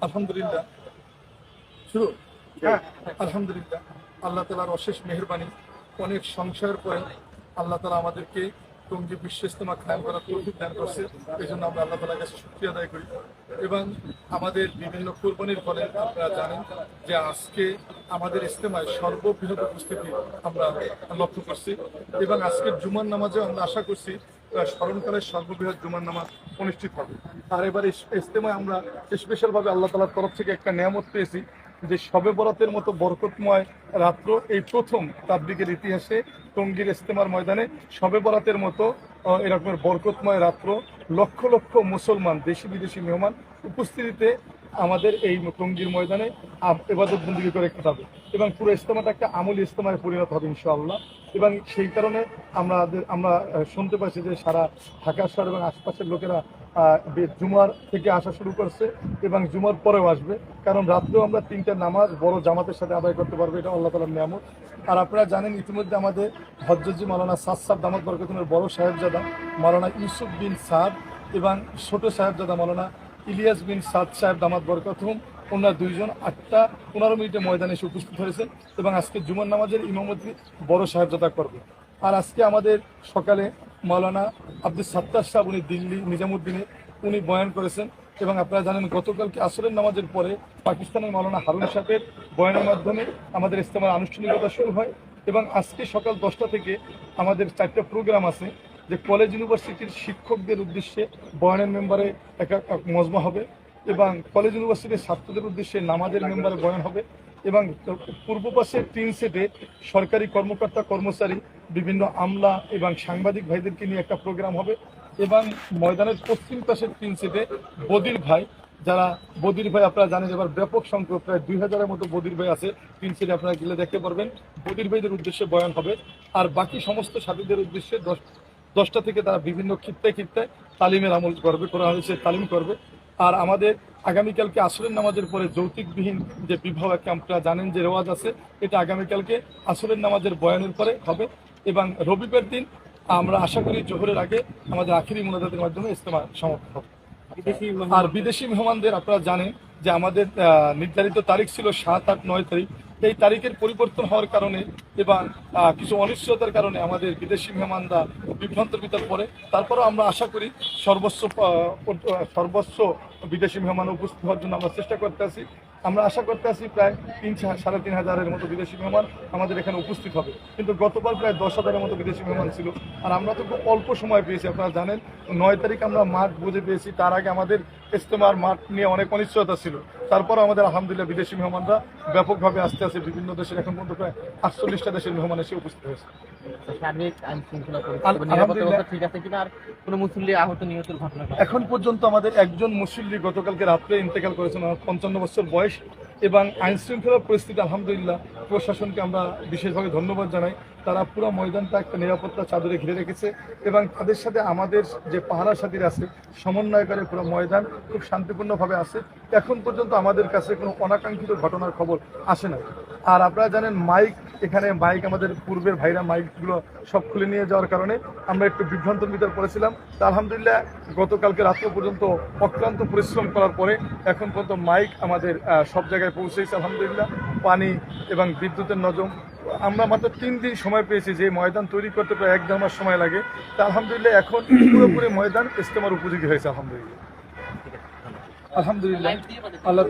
আলহামদুলিল্লাহ। শুরু? হ্যাঁ। আলহামদুলিল্লাহ। আল্লাহ তালার অশেষ মেহরবানি। অনেক সংশয়ের পরে আল্লাহ তালা আমাদেরকে টঙ্গি বিশ্ব ইস্তেমা কায়েম করার তৌফিক দান করছে, এই জন্য আমরা আল্লাহ তালার কাছে শুক্রিয়া আদায় করি। এবং আমাদের বিভিন্ন কোরবানির ফলে আপনারা জানেন যে আজকে আমাদের ইস্তেমায় সর্ববৃহৎ উপস্থিতি আমরা লক্ষ্য করছি। এবং আজকের জুমার নামাজে আমরা আশা করছি স্মরণকালের সর্ববৃহৎ জুমার নামাজ অনুষ্ঠিত হবে। আর এবার ইস- ইস্তেমায় আমরা স্পেশালভাবে আল্লাহ তালার তরফ থেকে একটা নিয়ামত পেয়েছি যে শবে বরাতের মতো বরকতময় রাত্র, এই প্রথম তাবলিগের ইতিহাসে টঙ্গীর ইস্তেমার ময়দানে শবে বরাতের মতো এরকমের বরকতময় রাত্র, লক্ষ লক্ষ মুসলমান, দেশি বিদেশি মেহমান উপস্থিতিতে আমাদের এই টঙ্গীর ময়দানে এবাদত বন্দী করে কাটাবে। এবং পুরো ইস্তেমাটা একটা আমূল ইস্তেমায় পরিণত হবে, ইনশাআল্লাহ। এবং সেই কারণে আমরা আমরা শুনতে পাচ্ছি যে সারা ঢাকা শহর এবং আশপাশের লোকেরা জুমার থেকে আসা শুরু করছে এবং জুমার পরেও আসবে। কারণ রাত্রেও আমরা তিনটে নামাজ বড় জামাতের সাথে আদায় করতে পারব, এটা আল্লাহ তালার নিয়ামত। আর আপনারা জানেন, ইতিমধ্যে আমাদের হজরতজি মালানা সাদ দামত বরকতুনের বড় সাহেবজাদা মালানা ইউসুফ বিন সাদ এবং ছোট সাহেবজাদা মালানা ইলিয়াস বিন সাদ সাহেব দামাত বরকতুম ওনার দুইজন আটটা পনেরো মিনিটে ময়দানে এসে উপস্থিত হয়েছেন এবং আজকে জুমার নামাজের ইমামতি বড় সাহেবজাদা করবে। আর আজকে আমাদের সকালে মাওলানা আব্দুল সাত্তার সাহেব, উনি দিল্লি নিজামুদ্দিনে উনি বয়ান করেছেন এবং আপনারা জানেন গতকালকে আসরের নামাজের পরে পাকিস্তানের মাওলানা হারুন সাহেবের বয়ানের মাধ্যমে আমাদের ইস্তেমার আনুষ্ঠানিকতা শুরু হয় এবং আজকে সকাল দশটা থেকে আমাদের চারটা প্রোগ্রাম আছে যে কলেজ ইউনিভার্সিটির শিক্ষকদের উদ্দেশ্যে বয়ানের মেম্বারে একটা মজমা হবে। এবং কলেজ ইউনিভার্সিটির ছাত্রদের উদ্দেশ্যে নামাজের মেম্বার বয়ান হবে এবং পূর্ব পাশে তিন সেটে সরকারি কর্মকর্তা, কর্মচারী, বিভিন্ন আমলা এবং সাংবাদিক ভাইদেরকে নিয়ে একটা প্রোগ্রাম হবে এবং ময়দানের পশ্চিম পাশের তিন সেটে বদির ভাই, যারা বদির ভাই আপনারা জানেন এবার ব্যাপক সংখ্যক, প্রায় দুই হাজারের মতো বদির ভাই আছে, তিন সেটে আপনারা গেলে দেখতে পারবেন। বদির ভাইদের উদ্দেশ্যে বয়ান হবে আর বাকি সমস্ত সাথীদের উদ্দেশ্যে দশ, দশটা থেকে তারা বিভিন্ন ক্ষিপ্তায় ক্ষিপ্তায় তালিমের আমল করবে কোরআন হাদিসের তালিম করবে। আর আমাদের আগামীকালকে আসরের নামাজের পরে যৌতিকবিহীন যে বিবাহ ক্যাম্পটা আপনারা জানেন যে রেওয়াজ আছে এটা আগামীকালকে আসরের নামাজের বয়ানের পরে হবে এবং রবিবার দিন আমরা আশা করি জোহরের আগে আমাদের আখিরি মোনাজাতের মাধ্যমে ইস্তেমা সমাপ্ত হবে। আর বিদেশি মেহমানদের আপনারা জানেন যে আমাদের নির্ধারিত তারিখ ছিল সাত আট নয় তারিখ। এই তারিখের পরিবর্তন হওয়ার কারণে এবং কিছু অনিশ্চয়তার কারণে আমাদের বিদেশি মেহমানরা বিভ্রান্তের ভিতর পড়ে। তারপরেও আমরা আশা করি সর্বস্ব সর্বস্ব বিদেশি মেহমান উপস্থিত হওয়ার জন্য আমরা চেষ্টা করতে আছি। আমরা আশা করতে আছি প্রায় তিন সাড়ে তিন হাজারের মতো বিদেশি মেহমান আমাদের এখানে উপস্থিত হবে। কিন্তু গতবার প্রায় দশ হাজারের মতো বিদেশি মেহমান ছিল। আর আমরা তো খুব অল্প সময় পেয়েছি, আপনারা জানেন। নয় তারিখ আমরা মাঠ বুঝে পেয়েছি। তার আগে আমাদের ইস্তেমার মাঠ নিয়ে অনেক অনিশ্চয়তা ছিল। তারপরও আমাদের আলহামদুলিল্লাহ বিদেশি মেহমানরা ব্যাপকভাবে আসতে আসে বিভিন্ন দেশের এখন পর্যন্ত প্রায় আটচল্লিশটা দেশের মেহমান এসে উপস্থিত হয়েছে। এখন পর্যন্ত আমাদের একজন মুসল্লি গতকালকে রাত্রে ইন্তেকাল করেছেন আমার পঞ্চান্ন বছর বয়স এবং আইন শৃঙ্খলার পরিস্থিতি আলহামদুলিল্লাহ প্রশাসনকে আমরা বিশেষভাবে ধন্যবাদ জানাই। তারা পুরো ময়দানটা একটা নিরাপত্তা চাদরে ঘিরে রেখেছে এবং তাদের সাথে আমাদের যে পাহারা সাথীর আছে সমন্বয় করে পুরো ময়দান খুব শান্তিপূর্ণভাবে আছে। এখন পর্যন্ত আমাদের কাছে কোনো অনাকাঙ্ক্ষিত ঘটনার খবর আসে না আর আপনারা জানেন, মাইক, এখানে মাইক আমাদের পূর্বের ভাইরা মাইকগুলো সব খুলে নিয়ে যাওয়ার কারণে আমরা একটু বিভ্রান্তের ভিতর পড়েছিলাম তা আলহামদুলিল্লাহ গতকালকে রাত্র পর্যন্ত অক্লান্ত পরিশ্রম করার পরে এখন পর্যন্ত মাইক আমাদের সব জায়গায় পৌঁছেছে আলহামদুলিল্লাহ। পানি এবং বিদ্যুতের নজম আমরা মাত্র তিন দিন সময় পেয়েছি যে ময়দান তৈরি করতে প্রায় এক দেড় সময় লাগে। তা আলহামদুলিল্লাহ এখন পুরোপুরি ময়দান ইস্তেমার উপযোগী হয়েছে আলহামদুলিল্লাহ। আলহামদুলিল্লাহ। আল্লাহ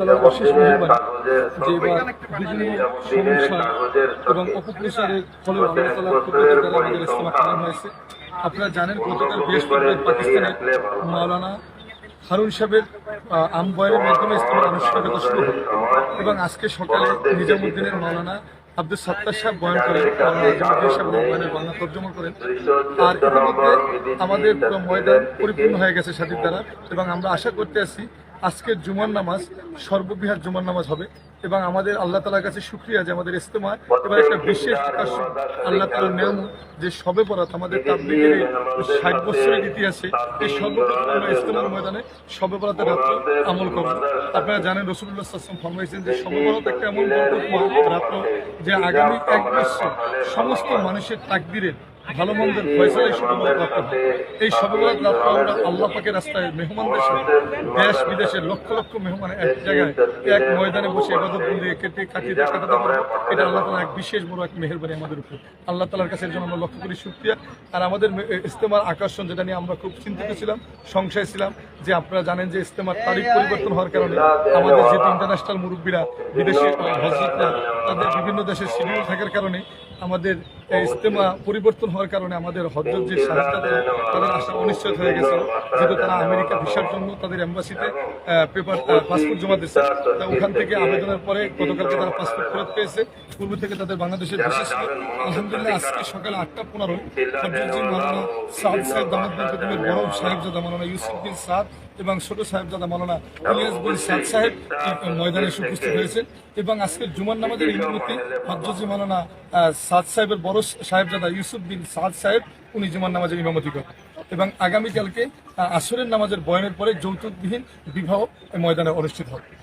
এবং অপপ্রচারের হয়েছে আপনারা জানেন গতকাল বৃহস্পতিবার পাকিস্তানের মাওলানা হারুন সাহেবের আহ, আম বয়ানের মাধ্যমে ইস্তেমার আনুষ্ঠানিকতা শুরু হয় এবং আজকে সকালে নিজামুদ্দিনের মাওলানা আব্দুল সত্তার সাহেব বয়ান করেন বাংলা তর্জমা করেন। আর ইতিমধ্যে আমাদের ময়দান পরিপূর্ণ হয়ে গেছে সাথীর দ্বারা। এবং আমরা আশা করতে আসি আজকের জুমার নামাজ সর্ববৃহৎ জুমার নামাজ হবে। এবং আমাদের আল্লাহ তালার কাছে শুক্রিয়া যে আমাদের ইস্তেমা এবার একটা বিশেষ আল্লাহ তালার নিয়ম যে সবে বরাত আমাদের তাবলিগের ষাট বছরের ইতিহাসে এই সর্বপ্রথম আমরা ইস্তেমার ময়দানে সবে বরাতের রাত্র আমল করব। আপনারা জানেন রসুল্লাহ আসলাম ফরমাইছেন যে সবে বরাত একটা এমন রাত্র যে আগামী এক বছর সমস্ত মানুষের তাকদিরের ভালো মন্দের ফয়সালাই এই সবগুলো রাত্রে আমরা আল্লাহ পাকের রাস্তায় মেহমানদের সাথে দেশ বিদেশের লক্ষ লক্ষ মেহমান এক জায়গায় এক ময়দানে বসে এবাদত কেটে কাটিয়ে দিয়ে কাটাতে পারব এটা আল্লাহ তালা এক বিশেষ বড় এক মেহরবানি আমাদের উপর। আল্লাহ তালার কাছে এর জন্য আমরা লক্ষ্য করি শুক্রিয়া। আর আমাদের ইস্তেমার আকর্ষণ যেটা নিয়ে আমরা খুব চিন্তিত ছিলাম সংশয় ছিলাম যে আপনারা জানেন যে ইস্তেমার তারিখ পরিবর্তন হওয়ার কারণে আমাদের যে ইন্টারন্যাশনাল মুরব্বীরা বিদেশি হজরতরা তাদের বিভিন্ন দেশের শিডিউল থাকার কারণে আমাদের এই ইস্তেমা পরিবর্তন হওয়ার কারণে আমাদের হজরত যে সাহায্য তাদের আশা অনিশ্চিত হয়ে গেছে। যেহেতু তারা আমেরিকা ভিসার জন্য তাদের এম্বাসিতে পেপার পাসপোর্ট জমা দিচ্ছে তা ওখান থেকে আবেদনের পরে গতকালকে তারা পাসপোর্ট ফেরত পেয়েছে। পূর্ব থেকে তাদের বাংলাদেশের বিশেষ আলহামদুলিল্লাহ, আজকে সকাল আটটা পনেরো হজরতজি মালানা সাদ সাহেব দামাদ বিন কদমের বড় সাহেবজাদা মালানা ইউসুফ বিন সাদ এবং ছোট সাহেবজাদা মালানা ইলিয়াস বিন সাদ সাহেব ময়দানে উপস্থিত হয়েছেন। এবং আজকের জুমার নামাজের ইমামতি হজরতি আহ, সাদ সাহেবের বড় সাহেবজাদা ইউসুফ বিন সাদ সাহেব উনি জুমার নামাজের ইমামতি করেন। এবং আগামীকালকে আসরের নামাজের বয়ানের পরে যৌতুকবিহীন বিবাহ ময়দানে অনুষ্ঠিত হবে।